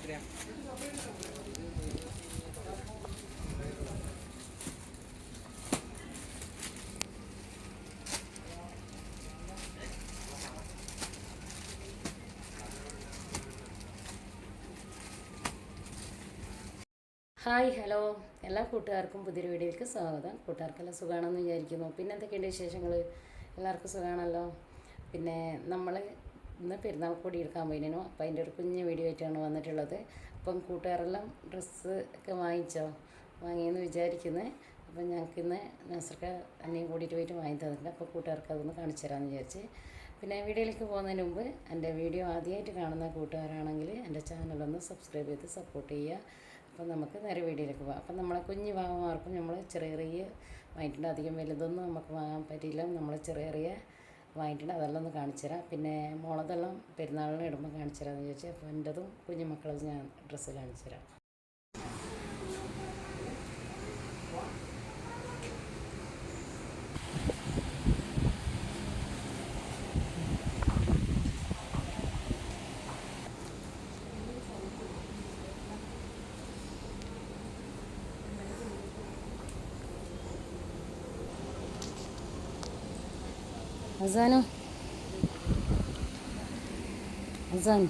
Hi hello എല്ലാ കൂട്ടുകാർക്കും പുതിയൊരു വീഡിയോയ്ക്ക് സ്വാഗതം. കൂട്ടുകാർക്കെല്ലാം സുഖമാണെന്ന് വിചാരിക്കുന്നു. പിന്നെ എന്തൊക്കെയുണ്ട് വിശേഷങ്ങൾ എല്ലാവർക്കും സുഖമാണല്ലോ പിന്നെ നമ്മൾ ഇന്ന് പെരുന്നാൾ കൂടി എടുക്കാൻ പോയിരുന്നു. അപ്പോൾ അതിന്റെ ഒരു കുഞ്ഞ് വീഡിയോ ആയിട്ടാണ് വന്നിട്ടുള്ളത്. അപ്പം കൂട്ടുകാരെല്ലാം ഡ്രസ്സ് ഒക്കെ വാങ്ങിച്ചോ? വാങ്ങിയെന്ന് വിചാരിക്കുന്നത് അപ്പം ഞങ്ങൾക്ക് ഇന്ന് നസർക്ക അന്നയും കൂടിയിട്ട് പോയിട്ട് വാങ്ങി തന്നിട്ടുണ്ട്. അപ്പോൾ കൂട്ടുകാർക്ക് അതൊന്ന് കാണിച്ചു തരാമെന്ന് വിചാരിച്ച്. പിന്നെ വീഡിയോയിലേക്ക് പോകുന്നതിന് മുമ്പ് എന്റെ വീഡിയോ ആദ്യമായിട്ട് കാണുന്ന കൂട്ടുകാരാണെങ്കിൽ എന്റെ ചാനലൊന്ന് സബ്സ്ക്രൈബ് ചെയ്ത് സപ്പോർട്ട് ചെയ്യുക. അപ്പം നമുക്ക് നേരെ വീഡിയോയിലേക്ക് പോകാം. അപ്പം നമ്മളെ കുഞ്ഞ് ഭാഗമാർക്കും നമ്മൾ ചെറിയ ചെറിയ വാങ്ങിയിട്ടുണ്ട് അധികം വലുതൊന്നും നമുക്ക് വാങ്ങാൻ പറ്റിയില്ല നമ്മൾ ചെറിയ ചെറിയ വാങ്ങിയിട്ടുണ്ട്. അതെല്ലാം ഒന്ന് കാണിച്ചു തരാം. പിന്നെ മോളതെല്ലാം പെരുന്നാളിന് ഇടുമ്പോൾ കാണിച്ചു തരാമെന്ന് ചോദിച്ചു അപ്പോൾ എന്റെതും കുഞ്ഞുമക്കളതും ഞാൻ ഡ്രസ്സ് കാണിച്ചു തരാം. അസാനോ. അസാൻ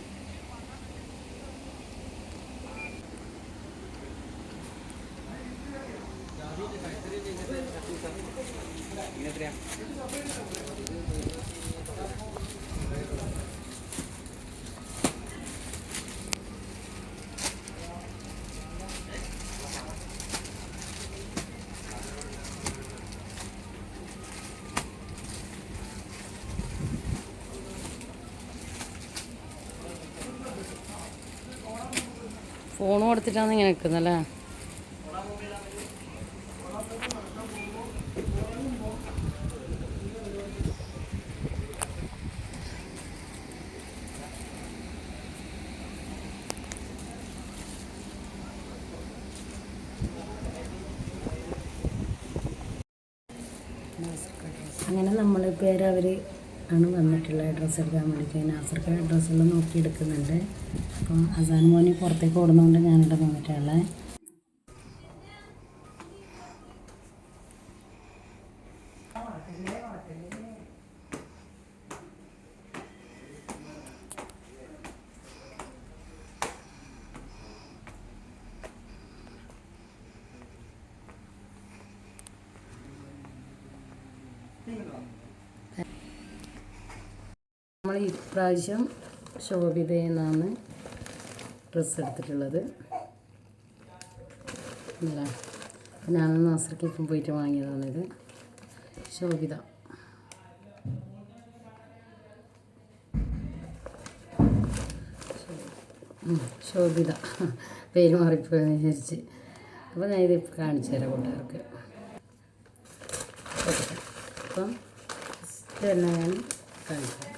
ഫോൺ കൊടുത്തിട്ടാണ് ഇങ്ങനെ നിൽക്കുന്നല്ലേ? അങ്ങനെ നമ്മളിപ്പോൾ അവർ ആണ് വന്നിട്ടുള്ള ഡ്രസ്സ് എടുക്കാൻ വേണ്ടിയിട്ട് നാസർക്ക് ഡ്രസ്സെല്ലാം നോക്കി എടുക്കുന്നുണ്ട് അപ്പോൾ അസാൻ മോനി പുറത്തേക്ക് ഓടുന്നതുകൊണ്ട് ഞാനിവിടെ വന്നിട്ടുള്ളത് നമ്മൾ ഇപ്രാവശ്യം ശോഭിതയെന്നാണ് ഡ്രസ്സ് എടുത്തിട്ടുള്ളത്. അല്ല ഞാൻ ഇപ്പം പോയിട്ട് വാങ്ങിയതാണിത് ശോഭിത. ശോഭിത. പേര് മാറിപ്പോയെന്ന് വിചാരിച്ച്. അപ്പോൾ ഞാൻ ഇത് കാണിച്ചു തരാം കൂട്ടുകാർക്ക്. അപ്പം തന്നെ ഞാൻ കാണിച്ചു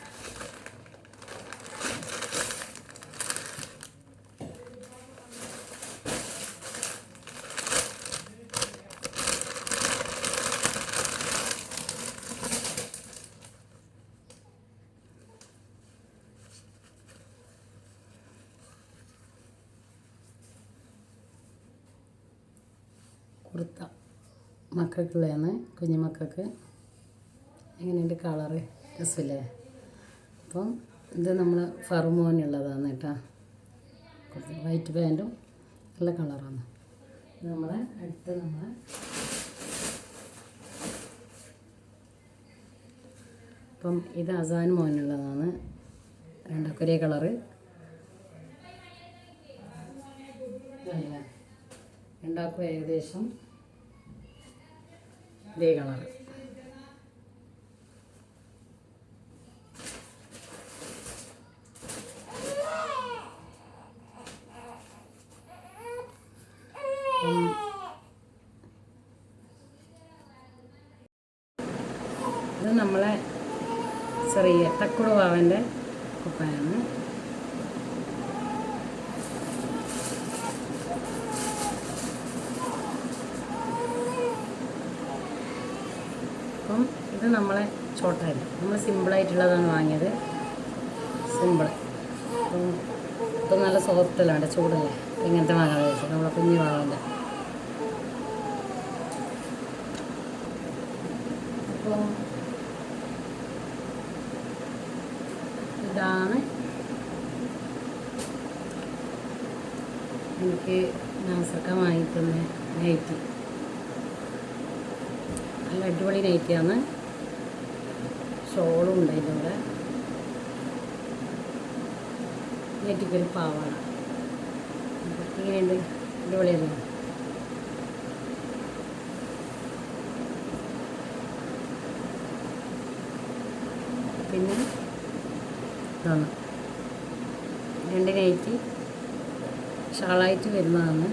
കുർത്ത മക്കൾക്കുള്ളതാണ് കുഞ്ഞു മക്കൾക്ക്. എങ്ങനെയുണ്ട് കളറ്? രസമില്ലേ? അപ്പം ഇത് നമ്മൾ ഫർമോനുള്ളതാണ് കേട്ടോ. വൈറ്റ് പാന്റും നല്ല കളറാണ്. നമ്മളെ അടുത്ത് നമ്മളെ അപ്പം ഇത് അസാൻ മോനുള്ളതാണ്. രണ്ടൊക്കെ കളറ്. രണ്ടാക്കും ഏകദേശം ഇതേ കളറ് ഇത് നമ്മളെ ചെറിയ തക്കുടു വാവന്റെ കുപ്പായാണ് അപ്പം ഇത് നമ്മളെ ചോട്ടായിരുന്നു. നമ്മൾ സിമ്പിളായിട്ടുള്ളതാണ് വാങ്ങിയത്. സിമ്പിൾ അപ്പം ഇപ്പം നല്ല സോഫ്റ്റല്ല വേണ്ട ചൂടല്ലേ? ഇങ്ങനത്തെ വാങ്ങാൻ കഴിച്ചു നമ്മളെ കുഞ്ഞു വാങ്ങാൻ അപ്പോൾ ഇതാണ്. എനിക്ക് നാസർക്ക വാങ്ങിക്കുന്ന നൈറ്റി. നല്ല അടിപൊളി നൈറ്റിയാണ്. ഷോളും ഉണ്ട് അതിന്റെ കൂടെ നെറ്റിക്കൊരു പാവാണ്. ഇങ്ങനെയുണ്ട് അടിപൊളിയല്ലേ പിന്നെ ഇതാണ് രണ്ട് നൈറ്റി ഷാളായിട്ട് വരുന്നതാണ്.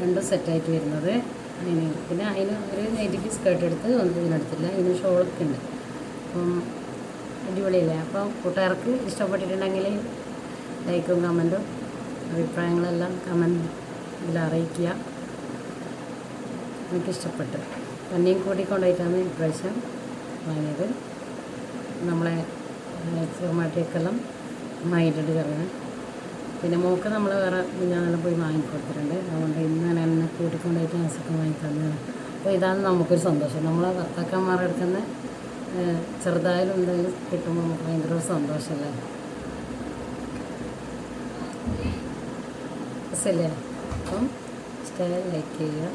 രണ്ടും സെറ്റായിട്ട് വരുന്നത്. അതിന് പിന്നെ അതിന് ഒരു നൈറ്റിക്ക് സ്കേർട്ട് എടുത്ത് ഒന്നും ഇതിനെടുത്തില്ല. അതിന് ഷോളൊക്കെ ഉണ്ട്. അപ്പം അടിപൊളിയല്ലേ? അപ്പോൾ കൂട്ടുകാർക്ക് ഇഷ്ടപ്പെട്ടിട്ടുണ്ടെങ്കിൽ ലൈക്കും കമന്റും അഭിപ്രായങ്ങളെല്ലാം കമന്റ് ഇതിൽ അറിയിക്കുക എനിക്കിഷ്ടപ്പെട്ടു തന്നെയും കൂട്ടിക്കൊണ്ടുപോയിട്ടാണ് ഇപ്രാവശ്യം വാങ്ങിയത്. നമ്മളെ ചെറുമാട്ടിയൊക്കെല്ലാം വാങ്ങിയിട്ടുണ്ട് ചെറുങ്ങനെ പിന്നെ മോക്ക് നമ്മൾ വേറെ ഞാനെല്ലാം പോയി വാങ്ങിക്കൊടുത്തിട്ടുണ്ട്. അതുകൊണ്ട് ഇന്ന് എന്നെ കൂട്ടിക്കൊണ്ടുപോയിട്ട് ആസൊക്കെ വാങ്ങി തന്നതാണ്. അപ്പോൾ ഇതാണ് നമുക്കൊരു സന്തോഷം. നമ്മളെ ഭർത്താക്കന്മാർ എടുക്കുന്ന ചെറുതായാലും എന്തെങ്കിലും കിട്ടുമ്പോൾ നമുക്ക് ഭയങ്കര സന്തോഷമല്ലേ? രസമല്ലേ അപ്പം ഇഷ്ടമായി ലൈക്ക് ചെയ്യുക.